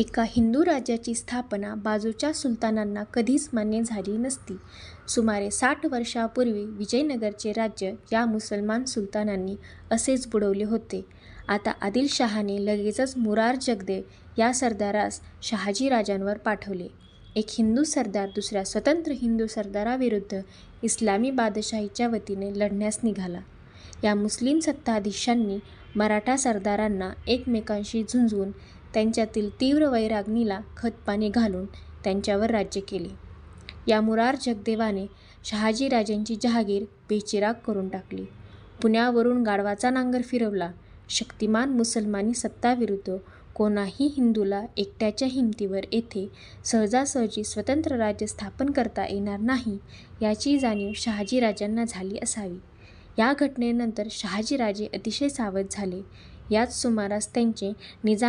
एका हिंदू राज्याची स्थापना बाजूच्या सुलतानांना कधीच मान्य झाली नसती. सुमारे साठ वर्षापूर्वी विजयनगरचे राज्य या मुसलमान सुलतानांनी असेच बुडवले होते. आता आदिलशहाने लगेचच मुरार जगदेव या सरदारास शहाजीराजांवर पाठवले. एक हिंदू सरदार दुसऱ्या स्वतंत्र हिंदू सरदाराविरुद्ध इस्लामी बादशाहीच्या वतीने लढण्यास निघाला. या मुस्लिम सत्ताधीशांनी मराठा सरदारांना एकमेकांशी झुंजवून त्यांच्यातील तीव्र वैराग्नीला खतपाणी घालून त्यांच्यावर राज्य केले. या मुरार जगदेवाने शहाजीराजांची जहागीर बेचिराग करून टाकली. पुण्यावरून गाढवाचा नांगर फिरवला. शक्तिमान मुसलमानी सत्ताविरुद्ध कोणाही हिंदूला एकट्याच्या हिमतीवर येथे सहजासहजी स्वतंत्र राज्य स्थापन करता येणार नाही याची जाणीव शहाजीराजांना झाली असावी. या घटनेनंतर शहाजीराजे अतिशय सावध झाले. याच सुमारास त्यांचे निजाम